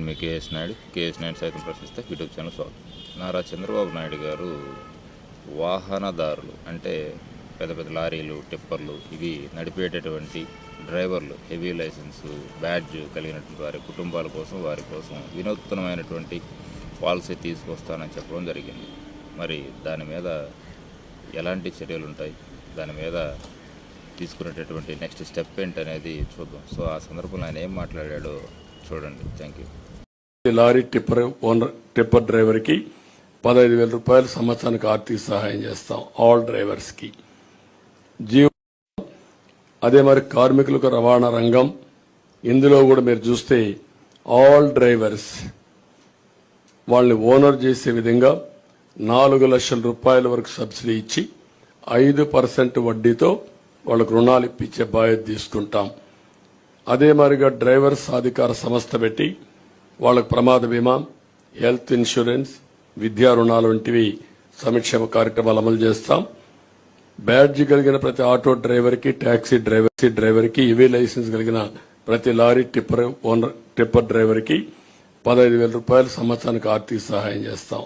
నేను మీ KS Naidu KS Naidu సైతం ప్రశ్నిస్తే యూట్యూబ్ ఛానల్ స్వాగతం. నారా చంద్రబాబు నాయుడు గారు వాహనదారులు అంటే పెద్ద పెద్ద లారీలు టిప్పర్లు ఇవి నడిపేటటువంటి డ్రైవర్లు హెవీ లైసెన్సు బ్యాడ్జ్ కలిగినటువంటి వారి కుటుంబాల కోసం వారి కోసం వినూత్నమైనటువంటి పాలసీ తీసుకొస్తానని చెప్పడం జరిగింది. మరి దాని మీద ఎలాంటి చర్యలు ఉంటాయి దాని మీద తీసుకునేటటువంటి నెక్స్ట్ స్టెప్ ఏంటనేది చూద్దాం. సో ఆ సందర్భంలో ఆయన ఏం మాట్లాడాడో చూడండి. Thank you lorry tipper owner tipper డ్రైవర్కి పదహైదు వేల రూపాయలు సంవత్సరానికి ఆర్థిక సహాయం చేస్తాం ఆల్ డ్రైవర్స్కి. జీవో అదే మరి కార్మికులకు రవాణా రంగం ఇందులో కూడా మీరు చూస్తే ఆల్ డ్రైవర్స్ వాళ్ళని ఓనర్ చేసే విధంగా నాలుగు లక్షల రూపాయల వరకు సబ్సిడీ ఇచ్చి ఐదు పర్సెంట్ వడ్డీతో వాళ్ళకు రుణాలు ఇప్పించే బాధ్యత తీసుకుంటాం. అదే మాదిరిగా డ్రైవర్ సాధికార సంస్థ పెట్టి వాళ్ళకు ప్రమాద బీమా హెల్త్ ఇన్సూరెన్స్ విద్యా రుణాలు వంటివి సంక్షేమ కార్యక్రమాలు అమలు చేస్తాం. బ్యాడ్జి కలిగిన ప్రతి ఆటో డ్రైవర్కి ట్యాక్సీ డ్రైవర్ డ్రైవర్కి ఇవే లైసెన్స్ కలిగిన ప్రతి లారీ టిప్పర్ ఓనర్ టిప్పర్ డ్రైవర్కి పదహైదు వేల రూపాయలు సంవత్సరానికి ఆర్థిక సహాయం చేస్తాం.